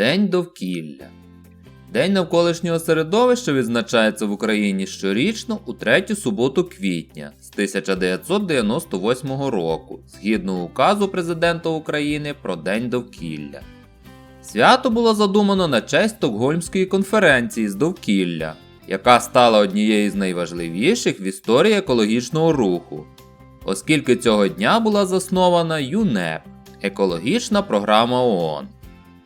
День довкілля. День навколишнього середовища відзначається в Україні щорічно у третю суботу квітня з 1998 року, згідно указу Президента України про День довкілля. Свято було задумано на честь Стокгольмської конференції з довкілля, яка стала однією з найважливіших в історії екологічного руху, оскільки цього дня була заснована ЮНЕП екологічна програма ООН,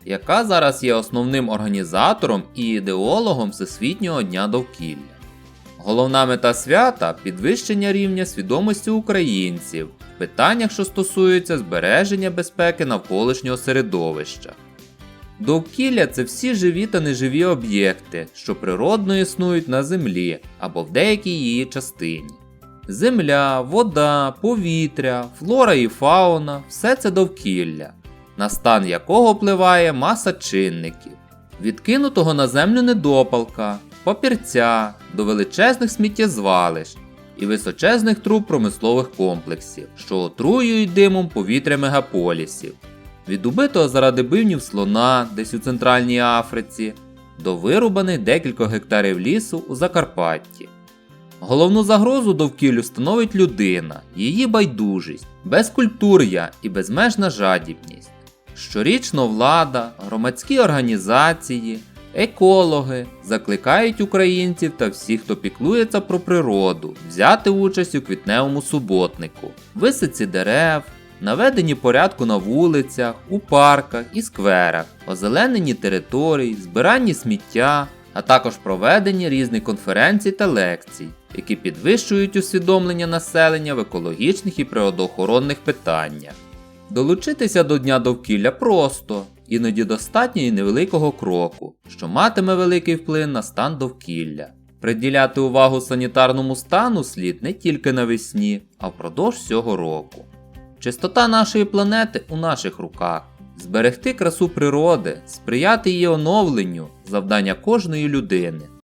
яка зараз є основним організатором і ідеологом Всесвітнього дня довкілля. Головна мета свята підвищення рівня свідомості українців в питаннях, що стосуються збереження безпеки навколишнього середовища. Довкілля це всі живі та неживі об'єкти, що природно існують на землі або в деякій її частині. Земля, вода, повітря, флора і фауна все це довкілля, на стан якого впливає маса чинників, від кинутого на землю недопалка, папірця до величезних сміттєзвалищ і височезних труб промислових комплексів, що отруюють димом повітря мегаполісів, від убитого заради бивнів слона десь у Центральній Африці до вирубаних декількох гектарів лісу у Закарпатті. Головну загрозу довкіллю становить людина, її байдужість, безкультур'я і безмежна жадібність. Щорічно влада, громадські організації, екологи закликають українців та всіх, хто піклується про природу, взяти участь у квітневому суботнику, висадці дерев, наведенні порядку на вулицях, у парках і скверах, озелененні територій, збиранні сміття, а також проведенні різних конференцій та лекцій, які підвищують усвідомлення населення в екологічних і природоохоронних питаннях. Долучитися до Дня довкілля просто, іноді достатньо і невеликого кроку, що матиме великий вплив на стан довкілля. Приділяти увагу санітарному стану слід не тільки навесні, а впродовж всього року. Чистота нашої планети у наших руках. Зберегти красу природи, сприяти її оновленню завдання кожної людини.